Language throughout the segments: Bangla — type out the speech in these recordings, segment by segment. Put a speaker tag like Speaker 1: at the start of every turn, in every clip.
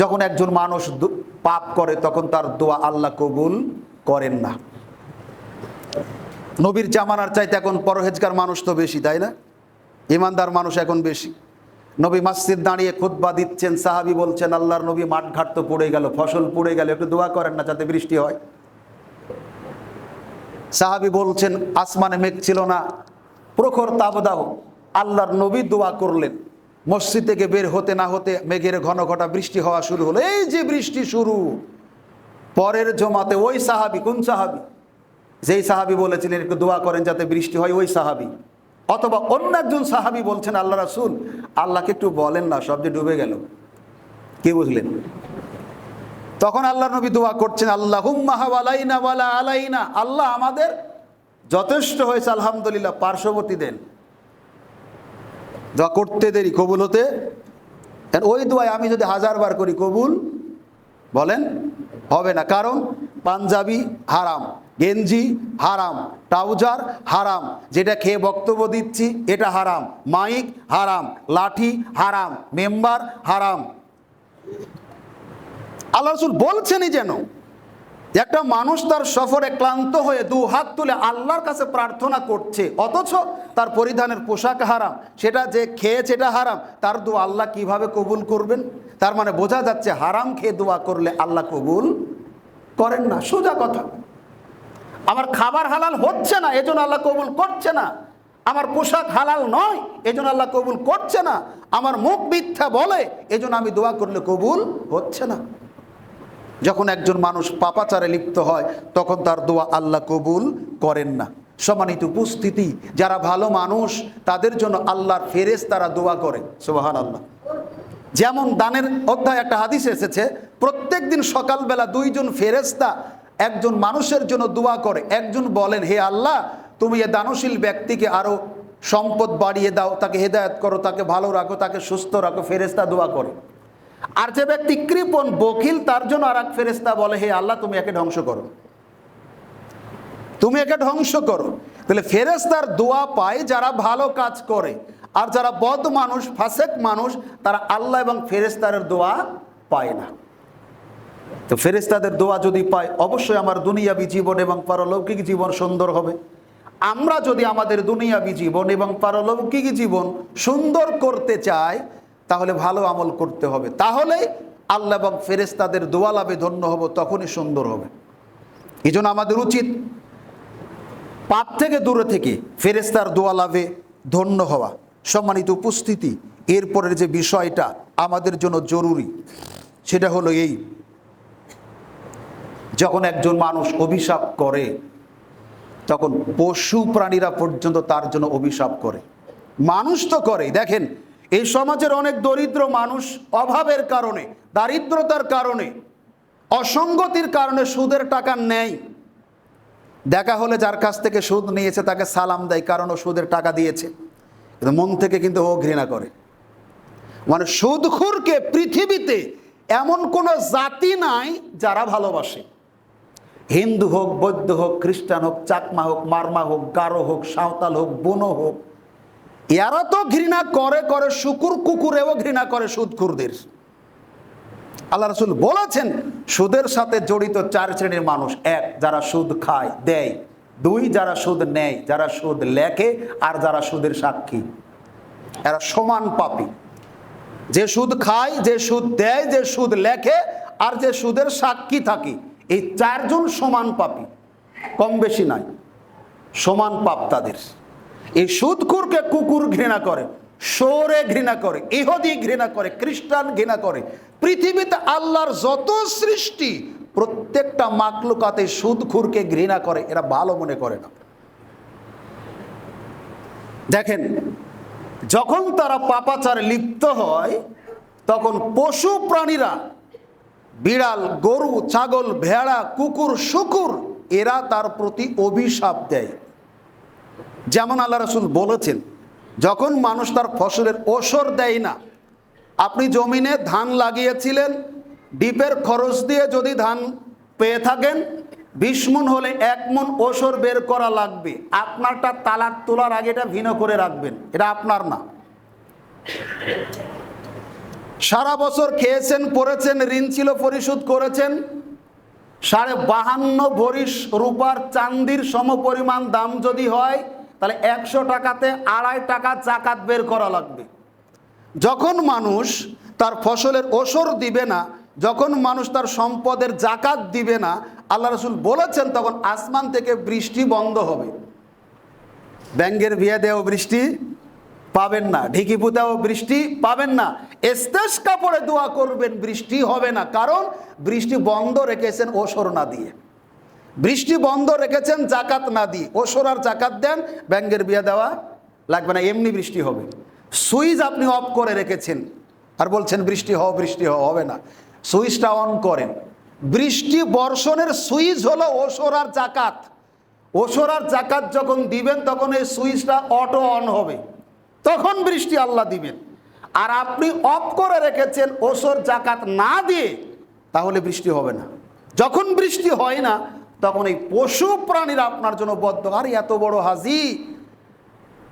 Speaker 1: যখন একজন মানুষ পাপ করে, তখন তার দোয়া আল্লাহ কবুল করেন না। নবীর জামানার চাইতে এখন পরহেজগার মানুষ তো বেশি, তাই না? ইমানদার মানুষ এখন বেশি। নবী মাসজিদ দাঁড়িয়ে খুতবা দিচ্ছেন, সাহাবি বলছেন, আল্লাহর নবী মাঠঘাট তো পড়ে গেল, ফসল পড়ে গেল, একটু দোয়া করেন না যাতে বৃষ্টি হয়। সাহাবি বলছেন, আসমানে মেঘ ছিল না, প্রখর তাবদাহ আল্লাহর নবী দোয়া করলেন। মসজিদ থেকে বের হতে না হতে মেঘের ঘন ঘটা বৃষ্টি হওয়া শুরু হলো। এই যে বৃষ্টি শুরু, পরের জমাতে ওই সাহাবি, কোন সাহাবি? যেই সাহাবি বলেছিলেন, একটু দোয়া করেন যাতে বৃষ্টি হয়, ওই সাহাবি। অথবা অন্য একজন সাহাবি বলছেন, আল্লাহ রাসুল, আল্লাহকে একটু বলেন না সব যে ডুবে গেল। কি বুঝলেন? তখন আল্লাহ নবী দোয়া করছেন আল্লাহ আলাইনা। আল্লাহ আমাদের যথেষ্ট হয়েছে, আলহামদুলিল্লাহ, পার্শ্ববর্তী দেন। দোয়া করতে দেরি, কবুল হতে। ওই দোয়ায় আমি যদি হাজার বার করি, কবুল বলেন, হবে না। কারণ পাঞ্জাবি হারাম, গেঞ্জি হারাম, ট্রাউজার হারাম, যেটা খেয়ে বক্তব্য দিচ্ছি, এটা হারাম। মাইক হারাম, লাঠি হারাম, মেম্বার হারাম। আল্লাহ রসুল বলছেনই যেন একটা মানুষ তার সফরে ক্লান্ত হয়ে দু হাত তুলে আল্লাহর কাছে প্রার্থনা করছে, অথচ তার পরিধানের পোশাক হারাম, সেটা যে খেয়েছে এটা হারাম, তার দু আল্লাহ কীভাবে কবুল করবেন? তার মানে বোঝা যাচ্ছে হারাম খেয়ে দোয়া করলে আল্লাহ কবুল করেন না, সোজা কথা। আমার খাবার হালাল হচ্ছে না, এজন্য আল্লাহ কবুল করছে না। আমার পোশাক হালাল নয়, এজন্য আল্লাহ কবুল করছে না। আমার মুখ মিথ্যা বলে, এজন্য আমি দোয়া করলে কবুল হচ্ছে না। যখন একজন মানুষ পাপাচারে লিপ্ত হয়, তখন তার দোয়া আল্লাহ কবুল করেন না। সমানিত উপস্থিতি, যারা ভালো মানুষ, তাদের জন্য আল্লাহর ফেরেস তারা দোয়া করে। সুবাহান আল্লাহ যেমন দানের অধ্যায় একটা হাদিস এসেছে প্রত্যেক দিন সকালবেলা দুইজন ফেরেস্তা একজন মানুষের জন্য দোয়া করে। একজন বলেন, হে আল্লাহ, তুমি এ দানশীল ব্যক্তিকে আরও সম্পদ বাড়িয়ে দাও, তাকে হেদায়ত করো, তাকে ভালো রাখো, তাকে সুস্থ রাখো। ফেরেস্তা দোয়া করে। আর যে ব্যক্তি কৃপণ, বকিল, তার জন্য আর এক ফেরেস্তা বলে, হে আল্লাহ, তুমি একে ধ্বংস করো। তুমি একে ধ্বংস করো। তাহলে ফেরেস্তার দোয়া পায় যারা ভালো কাজ করে। আর যারা বদ মানুষ, ফাসেক মানুষ, তারা আল্লাহ এবং ফেরেস্তারের দোয়া পায় না। তো ফেরেস্তাদের দোয়া যদি পায়, অবশ্যই আমার দুনিয়াবি জীবন এবং পারলৌকিক জীবন সুন্দর হবে। আমরা যদি আমাদের দুনিয়াবি জীবন এবং পারলৌকিক জীবন সুন্দর করতে চাই তাহলে ভালো আমল করতে হবে। তাহলে আল্লাহ এবং ফেরেস্তাদের দোয়া লাভে ধন্য হব, তখনই সুন্দর হবে। এই আমাদের উচিত পাপ থেকে দূরে থেকে ফেরেস্তার দোয়া লাভে ধন্য হওয়া। সম্মানিত উপস্থিতি, এরপরের যে বিষয়টা আমাদের জন্য জরুরি, সেটা হলো এই। যখন একজন মানুষ অভিশাপ করে, তখন পশু প্রাণীরা পর্যন্ত তার জন্য অভিশাপ করে। মানুষ তো করে দেখেন এই সমাজের অনেক দরিদ্র মানুষ অভাবের কারণে, দারিদ্রতার কারণে, অসঙ্গতির কারণে সুদের টাকা নেয় দেখা হলে যার কাছ থেকে সুদ নিয়েছে তাকে সালাম দেয়, কারণ ও সুদের টাকা দিয়েছে। কিন্তু মন থেকে কিন্তু ও ঘৃণা করে। মানে সুদখুরকে পৃথিবীতে এমন কোনো জাতি নাই যারা ভালোবাসে। হিন্দু হোক, বৌদ্ধ হোক, খ্রিস্টান হোক, চাকমা হোক, মারমা হোক, গারো হোক, সাঁওতাল হোক, বুনো হোক এরা তো ঘৃণা করে করে শুকুর কুকুরেও ঘৃণা করে সুদখুরদের আল্লাহ রসুল বলেছেন, সুদের সাথে জড়িত চার শ্রেণির মানুষ, এক যারা সুদ খায়, দেয়, দুই যারা সুদ নেয়, যারা সুদ লেখে, আর যারা সুদের সাক্ষী। এরা সমান পাপী। যে সুদ খায়, যে সুদ দেয়, যে সুদ লেখে, আর যে সুদের সাক্ষী থাকে, এই চারজন সমান পাপী। কম বেশি নাই সমান পাপ তাদের। এই সুদকুরকে কুকুর ঘৃণা করে সৌরে ঘৃণা করে, ইহুদি ঘৃণা করে, খ্রিস্টান ঘৃণা করে। পৃথিবীতে আল্লাহর যত সৃষ্টি, প্রত্যেকটা মাকলুকাতে সুদখুরকে ঘৃণা করে, এরা ভালো মনে করে না। দেখেন, যখন তারা পাপাচারে লিপ্ত হয়, তখন পশু প্রাণীরা, বিড়াল, গরু, ছাগল, ভেড়া, কুকুর, শুকুর, এরা তার প্রতি অভিশাপ দেয়। যেমন আল্লাহ রসুল বলেছেন, যখন মানুষ তার ফসলের ওসর দেয় না, আপনি জমিনে ধান লাগিয়েছিলেন, ডিপের খরচ দিয়ে যদি ধান পেয়ে থাকেন, বিশ মন হলে এক মন ওসর বের করা লাগবে। আপনারটা তালাক তোলার আগে এটা ভিন্ন করে রাখবেন, এটা আপনার না। সারা বছর খেয়েছেন, পড়েছেন, ঋণ ছিল, পরিশোধ করেছেন, সাড়ে বাহান্ন ভরিস রূপার চান্দির সমপরিমাণ দাম যদি হয় তাহলে একশো টাকাতে আড়াই টাকা জাকাত বের করা লাগবে। যখন মানুষ তার ফসলের ওসর দিবে না, যখন মানুষ তার সম্পদের জাকাত দিবে না, আল্লাহ রসুল বলেছেন তখন আসমান থেকে বৃষ্টি বন্ধ হবে। ব্যাঙ্গের বিয়ে দেও বৃষ্টি পাবেন না, ঢিকি পুঁতেও বৃষ্টি পাবেন না। এস্তেস কাপড়ে দোয়া করবেন, বৃষ্টি হবে না। কারণ বৃষ্টি বন্ধ রেখেছেন ওসর না দিয়ে। বৃষ্টি বন্ধ রেখেছেন জাকাত না দিয়ে। ওসর আর জাকাত দেন, ব্যাঙ্গের বিয়ে দেওয়া লাগবে না, এমনি বৃষ্টি হবে। সুইচ আপনি অফ করে রেখেছেন, আর বলছেন বৃষ্টি হও বৃষ্টি হও, হবে না। সুইচটা অন করেন। বৃষ্টি বর্ষণের সুইচ হলো ওসর আর জাকাত। ওসর আর জাকাত যখন দিবেন, তখন এই সুইচটা অটো অন হবে। তখন বৃষ্টি আল্লাহ দিবেন। আর আপনি অফ করে রেখেছেন ওসর জাকাত না দিয়ে, তাহলে বৃষ্টি হবে না। যখন বৃষ্টি হয় না তখন এই পশু প্রাণীরা আপনার জন্য বদ্ধ। আরে, এত বড় হাজি।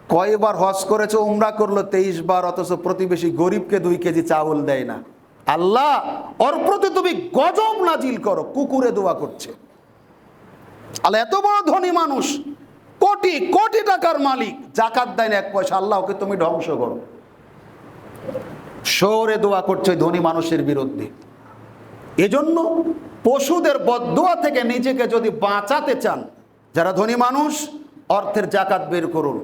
Speaker 1: কয়বার হজ করেছে, উমরা করল তেইশ বার অথচ প্রতিবেশী গরিবকে দুই কেজি চাউল দেয় না। আল্লাহ, ওর প্রতি তুমি গজব নাজিল করো, কুকুরে দোয়া করছে। আল্লাহ, এত বড় ধনী মানুষ, কোটি কোটি টাকার মালিক, জাকাত দেয় না এক পয়সা, আল্লাহ, ওকে তুমি ধ্বংস করো। শোরে দোয়া করছে ধনী মানুষের বিরুদ্ধে। এজন্য পশুদের বদুয়া থেকে নিজেকে যদি বাঁচাতে চান, যারা ধনী মানুষ, অর্থের জাকাত বের করুন।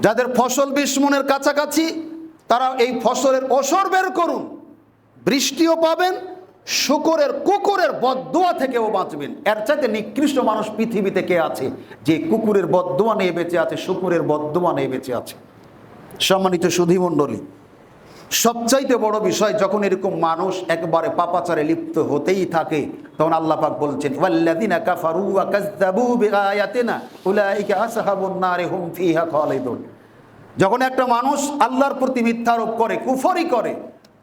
Speaker 1: যাদের ফসল বিশ মনের কাছাকাছি তারা এই ফসলের ওসর বের করুন। বৃষ্টিও পাবেন, শুকরের কুকুরের বদুয়া থেকেও বাঁচবেন। এর চাইতে নিকৃষ্ট মানুষ পৃথিবীতে কে আছে? যে কুকুরের বদুয়া নিয়ে বেঁচে আছে, শুকুরের বদুয়া নিয়ে বেঁচে আছে। সম্মানিত সুধীমণ্ডলী সবচাইতে বড় বিষয়, যখন এরকম মানুষ একবারে পাপাচারে লিপ্ত হতেই থাকে, তখন আল্লাহ পাক বলছেন কাফারু হুম ফিহা যখন একটা মানুষ আল্লাহর প্রতি মিথ্যারোপ করে, কুফরি করে,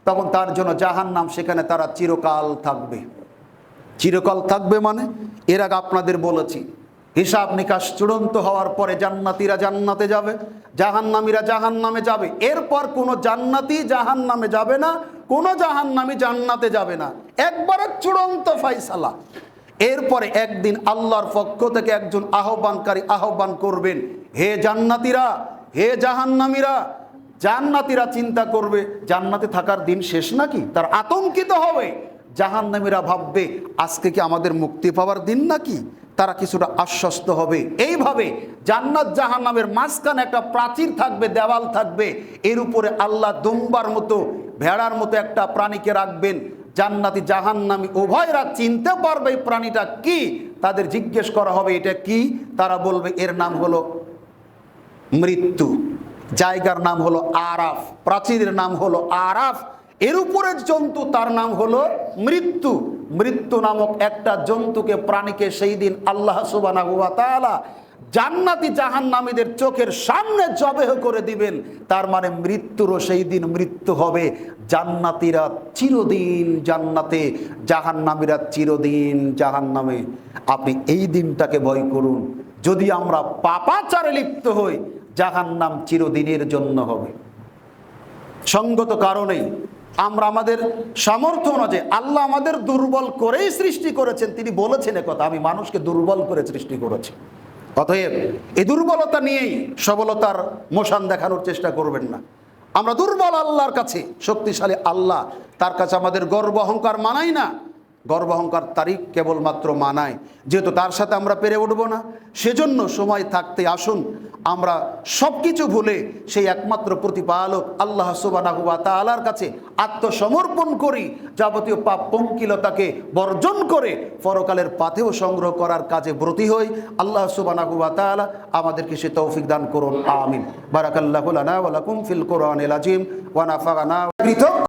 Speaker 1: তখন তার জন্য জাহান্নাম, সেখানে তারা চিরকাল থাকবে। চিরকাল থাকবে মানে? এর আগে আপনাদের বলেছি হিসাব নিকাশ চূড়ান্ত হওয়ার পরে জান্নাতিরা জান্নাতে যাবে, জাহান্নামীরা জাহান্নামে যাবে। এরপর কোনো জান্নাতি জাহান্নামে যাবে না, কোনো জাহান্নামী জান্নাতে যাবে না। একবারে চূড়ান্ত ফাইসালা এরপরে একদিন আল্লাহর পক্ষ থেকে একজন আহ্বানকারী আহ্বান করবেন, হে জান্নাতিরা, হে জাহান্নামীরা, জান্নাতিরা চিন্তা করবে, জান্নাতে থাকার দিন শেষ নাকি? তার আতঙ্কিত হবে। জাহান্নামীরা ভাববে, আজকে কি আমাদের মুক্তি পাওয়ার দিন নাকি? তারা কিছুটা আশ্বস্ত হবে। এইভাবে জান্নাত জাহান্নামের মাঝখানে একটা প্রাচীর থাকবে, দেওয়াল থাকবে। এর উপরে আল্লাহ দুম্বার মতো, ভেড়ার মতো একটা প্রাণীকে রাখবেন। জান্নাতি জাহান্নামী উভয়রা চিনতে পারবে এই প্রাণীটা কি। তাদের জিজ্ঞেস করা হবে, এটা কি? তারা বলবে, এর নাম হলো মৃত্যু। জায়গার নাম হলো আরাফ। প্রাচীরের নাম হলো আরাফ। এর উপরের জন্তু তার নাম হলো মৃত্যু। মৃত্যু নামক একটা জন্তুকে প্রাণীকে সেই দিন আল্লাহ সুবানা তাআলা জান্নাতি জাহান্নামীদের চোখের সামনে জবেহ করে দিবেন। তার মানে মৃত্যুরও সেই দিন মৃত্যু হবে। জান্নাতিরা চিরদিন জান্নাতে, জাহান্নামীরা চিরদিন জাহান্নামে। আপনি এই দিনটাকে ভয় করুন। যদি আমরা পাপাচারে লিপ্ত হই, জাহান্নাম চিরদিনের জন্য হবে। সঙ্গত কারণেই আমরা আমাদের সামর্থ্য অনুযায়ী আল্লাহ আমাদের দুর্বল করেই সৃষ্টি করেছেন। তিনি বলেছেন কথা, আমি মানুষকে দুর্বল করে সৃষ্টি করেছি। অতএব এই দুর্বলতা নিয়েই সবলতার মোশান দেখানোর চেষ্টা করবেন না। আমরা দুর্বল আল্লাহর কাছে, শক্তিশালী আল্লাহ, তার কাছে আমাদের গর্ব, অহংকার মানাই না। গর্ব অহংকার তারিখ কেবলমাত্র মানায়। যেহেতু তার সাথে আমরা পেরে উঠব না, সেজন্য সময় থাকতে আসুন, আমরা সব কিছু ভুলে সেই একমাত্র প্রতিপালক আল্লাহ সুবানাহুয়া তালার কাছে আত্মসমর্পণ করি, যাবতীয় পাপ পঙ্কিলতাকে বর্জন করে পরকালের পাথেও সংগ্রহ করার কাজে ব্রতী হই। আল্লাহ সুবানাহুয়া তালা আমাদেরকে সে তৌফিক দান করুন, আমিন। ওয়ালাকুম ফিল কোরআন আজিম ওয়ানাফাগানা